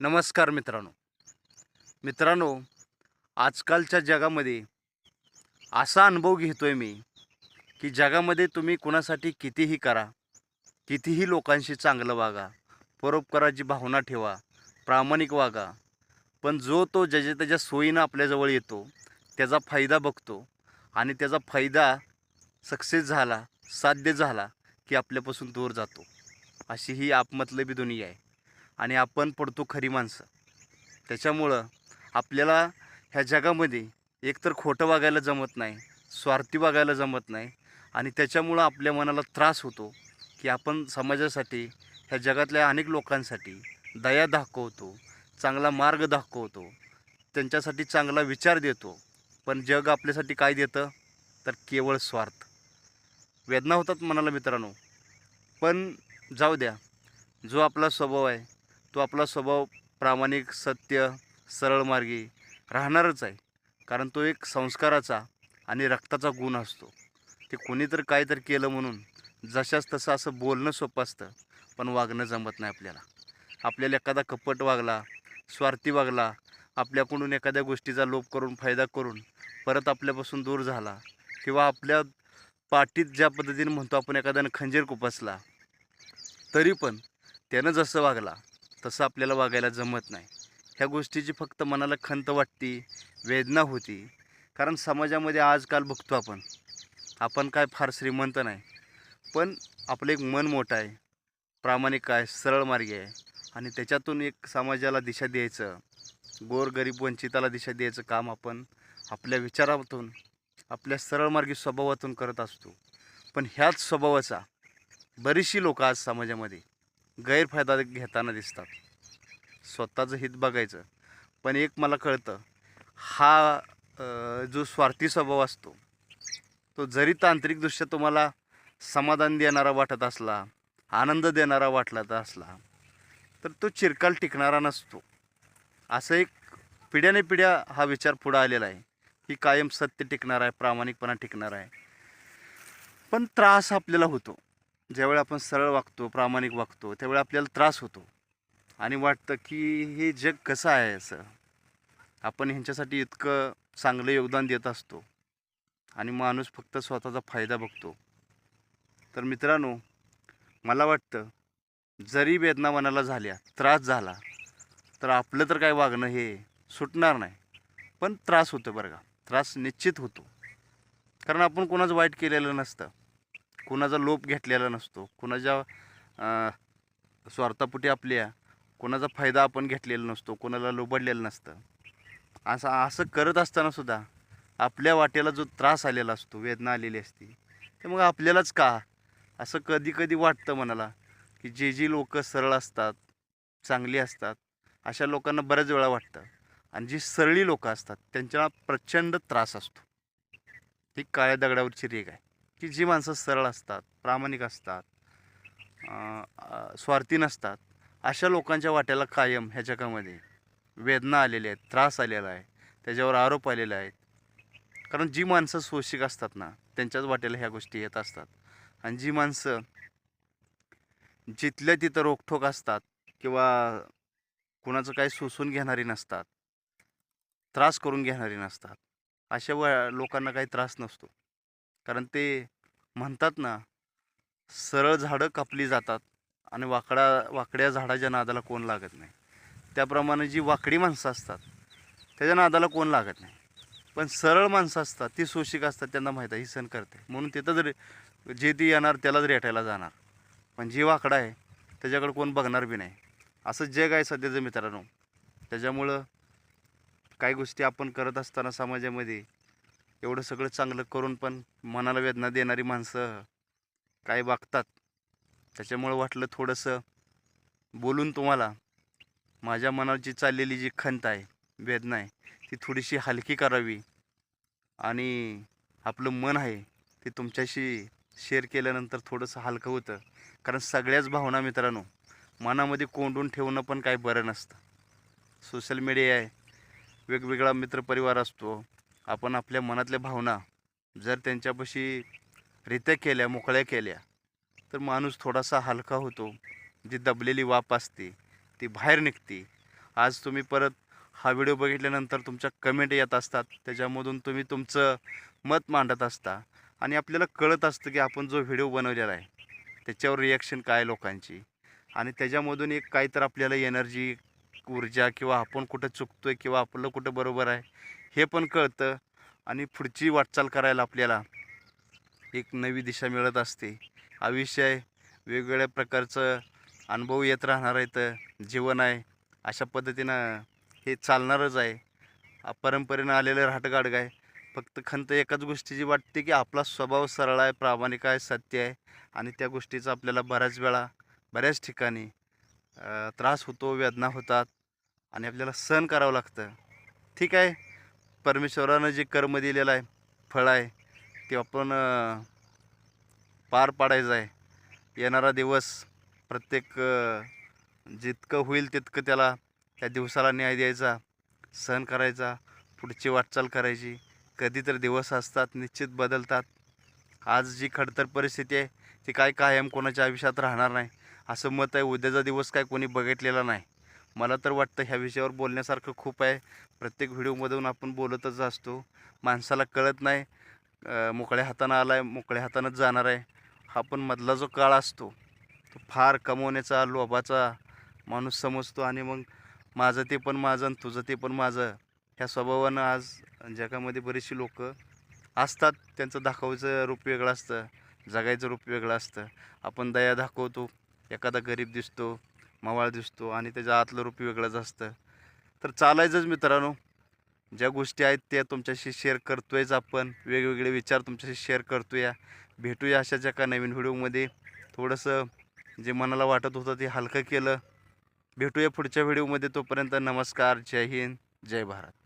नमस्कार मित्रांनो. मित्रांनो आजकालच्या जगामध्ये असा अनुभव घेतो आहे मी की जगामध्ये तुम्ही कुणासाठी कितीही करा कितीही लोकांशी चांगलं वागा परोपकाराची भावना ठेवा प्रामाणिक वागा पण जो तो ज्याच्या त्याच्या सोयीनं आपल्याजवळ येतो त्याचा फायदा बघतो आणि त्याचा फायदा सक्सेस झाला साध्य झाला की आपल्यापासून दूर जातो. अशी ही आपमतलबी दुनिया आहे. आणि आपण पडतो खरी माणसं. त्याच्यामुळं आपल्याला ह्या जगामध्ये एकतर खोटं वागायला जमत नाही स्वार्थी वागायला जमत नाही आणि त्याच्यामुळं आपल्या मनाला त्रास होतो की आपण समाजासाठी ह्या जगातल्या अनेक लोकांसाठी दया दाखवतो चांगला मार्ग दाखवतो त्यांच्यासाठी चांगला विचार देतो. पण जग आपल्यासाठी काय देतं? तर केवळ स्वार्थ. वेदना होतात मनाला मित्रांनो. पण जाऊ द्या. जो आपला स्वभाव आहे तो आपला स्वभाव प्रामाणिक सत्य सरळ मार्गी राहणारच आहे. कारण तो एक संस्काराचा आणि रक्ताचा गुण असतो. ते कोणी तर काय तर केलं म्हणून जशाच तसं असं बोलणं सोपं असतं पण वागणं जमत नाही आपल्याला. आपल्याला एखादा कपट वागला स्वार्थी वागला आपल्याकडून एखाद्या गोष्टीचा लोप करून फायदा करून परत आपल्यापासून दूर झाला किंवा आपल्या पाठीत ज्या पद्धतीने म्हणतो आपण एखाद्यानं खंजीर कुपसला तरी पण त्यानं जसं वागला तसं आपल्याला वागायला जमत नाही. ह्या गोष्टीची फक्त मनाला खंत वाटती वेदना होती. कारण समाजामध्ये आजकाल बघतो आपण आपण काय फार श्रीमंत नाही. पण आपलं एक मन मोठं आहे. प्रामाणिक आहे सरळ मार्गी आहे. आणि त्याच्यातून एक समाजाला दिशा द्यायचं गोर गरीब वंचिताला दिशा द्यायचं काम आपण आपल्या विचारातून आपल्या सरळमार्गी स्वभावातून करत असतो. पण ह्याच स्वभावाचा बरीचशी लोकं आज समाजामध्ये गैरफायदा घेताना दिसतात. स्वतःचं हित बघायचं. पण एक मला कळतं हा जो स्वार्थी स्वभाव असतो तो जरी तांत्रिकदृष्ट्या तुम्हाला समाधान देणारा वाटत असला आनंद देणारा वाटला तर असला तर तो चिरकाल टिकणारा नसतो. असं एक पिढ्याने पिढ्या हा विचार पुढं आलेला आहे की कायम सत्य टिकणार आहे प्रामाणिकपणा टिकणार आहे. पण त्रास आपल्याला होतो. ज्यावेळी आपण सरळ वागतो प्रामाणिक वागतो त्यावेळी आपल्याला त्रास होतो. आणि वाटतं की हे जग कसं आहे असं? आपण ह्यांच्यासाठी इतकं चांगलं योगदान देत असतो. आणि माणूस फक्त स्वतःचा फायदा बघतो. तर मित्रांनो मला वाटतं जरी वेदना मनाला झाल्या त्रास झाला तर आपलं तर काय वागणं हे सुटणार नाही. पण त्रास होतो बरं का. त्रास निश्चित होतो. कारण आपण कोणाचं वाईट केलेलं नसतं. कुणाचा लोप घेतलेला नसतो. कुणाच्या स्वार्थापुटी आपल्या कोणाचा फायदा आपण घेतलेला नसतो कोणाला लोबडलेलं नसतं. असं असं करत असतानासुद्धा आपल्या वाटेला जो त्रास आलेला असतो वेदना आलेली असते ते मग आपल्यालाच का? असं कधी कधी वाटतं मनाला की जे जी लोक सरळ असतात चांगली असतात अशा लोकांना बऱ्याच वेळा वाटतं. आणि जी सरळी लोकं असतात त्यांच्याला प्रचंड त्रास असतो. ही काळ्या दगडावरची रेग आहे. की जी माणसं सरळ असतात प्रामाणिक असतात स्वार्थी नसतात अशा लोकांच्या वाट्याला कायम ह्या जगामध्ये वेदना आलेल्या आहेत त्रास आलेला आहे त्याच्यावर आरोप आलेले आहेत. कारण जी माणसं सोशिक असतात ना त्यांच्याच वाट्याला ह्या गोष्टी येत असतात. आणि जी माणसं जिथल्या तिथं रोखठोक असतात किंवा कुणाचं काही सोसून घेणारी नसतात त्रास करून घेणारी नसतात अशा व लोकांना काही त्रास नसतो. कारण ते म्हणतात ना सरळ झाडं कापली जातात आणि वाकडा वाकड्या झाडाच्या नादाला कोण लागत नाही. त्याप्रमाणे जी वाकडी माणसं असतात त्याच्या नादाला कोण लागत नाही. पण सरळ माणसं असतात ती सोशिक असतात त्यांना माहीत आहे ही सण करते. म्हणून तिथं जर जे ती येणार त्यालाच रेटायला जाणार. पण जी वाकडा आहे त्याच्याकडे कोण बघणार बी नाही. असं जग आहे सध्याचं मित्रांनो. त्याच्यामुळं काही गोष्टी आपण करत असताना समाजामध्ये एवढं सगळं चांगलं करून पण मनाला वेदना देणारी माणसं काय वागतात? त्याच्यामुळं वाटलं थोडंसं बोलून तुम्हाला माझ्या मनाची चाललेली जी खंत आहे वेदना आहे ती थोडीशी हलकी करावी. आणि आपलं मन आहे ते तुमच्याशी शेअर केल्यानंतर थोडंसं हलकं होतं. कारण सगळ्याच भावना मित्रांनो मनामध्ये कोंडून ठेवणं पण काही बरं नसतं. सोशल मीडिया आहे वेगवेगळा मित्रपरिवार असतो आपण आपल्या मनातल्या भावना जर त्यांच्यापाशी रित्या केल्या मोकळ्या केल्या तर माणूस थोडासा हलका होतो. जी दबलेली वाप असते ती बाहेर निघते. आज तुम्ही परत हा व्हिडिओ बघितल्यानंतर तुमच्या कमेंट येत असतात. त्याच्यामधून तुम्ही तुमचं मत मांडत असता. आणि आपल्याला कळत असतं की आपण जो व्हिडिओ बनवलेला आहे त्याच्यावर रिॲक्शन काय आहे लोकांची? आणि त्याच्यामधून एक काहीतर आपल्याला एनर्जी ऊर्जा किंवा आपण कुठं चुकतो आहे किंवा आपलं कुठं बरोबर आहे हे पण कळतं. आणि पुढची वाटचाल करायला आपल्याला एक नवी दिशा मिळत असते. आयुष्य वेगवेगळ्या प्रकारचं अनुभव येत राहणार आहेत. जीवन आहे. अशा पद्धतीनं हे चालणारच आहे. परंपरेनं आलेलं राहटगाड आहे. फक्त खंत एकाच गोष्टीची वाटते की आपला स्वभाव सरळ आहे प्रामाणिक आहे सत्य आहे. आणि त्या गोष्टीचा आपल्याला बऱ्याच वेळा बऱ्याच ठिकाणी त्रास होतो वेदना होतात. आणि आपल्याला सहन करावं लागतं. ठीक आहे? परमेश्वरानं जे कर्म दिलेलं आहे फळ आहे ते आपण पार पाडायचं आहे. येणारा दिवस प्रत्येक जितकं होईल तितकं त्याला त्या दिवसाला न्याय द्यायचा सहन करायचा पुढची वाटचाल करायची. कधीतरी दिवस असतात निश्चित बदलतात. आज जी खडतर परिस्थिती आहे ती काय कायम कोणाच्या आयुष्यात राहणार नाही. असं मत आहे उद्याचा दिवस काय कोणी बघितलेला नाही. मला तर वाटतं ह्या विषयावर बोलण्यासारखं खूप आहे. प्रत्येक व्हिडिओमधून आपण बोलतच असतो. माणसाला कळत नाही मोकळ्या हातानं आला आहे मोकळ्या हातानंच जाणार आहे. हा पण मधला जो काळ असतो तो फार कमवण्याचा लोभाचा माणूस समजतो आणि मग माझं ते पण माझं आणि तुझं ते पण माझं ह्या स्वभावानं आज जगामध्ये बरीचशी लोक असतात. त्यांचं दाखवायचं रूप वेगळं असतं जगायचं रूप वेगळं असतं. आपण दया दाखवतो एखादा गरीब दिसतो मवाळ दिसतो आणि त्याच्या आतलं रूप वेगळंच असतं. तर चालायचंच मित्रांनो. ज्या गोष्टी आहेत त्या तुमच्याशी शेअर करतोयच आपण. वेगवेगळे विचार तुमच्याशी शेअर करतोया. भेटूया अशाच एका नवीन व्हिडिओमध्ये. थोडंसं जे मनाला वाटत होतं ते हलकं केलं. भेटूया पुढच्या व्हिडिओमध्ये. तोपर्यंत नमस्कार. जय हिंद. जय भारत.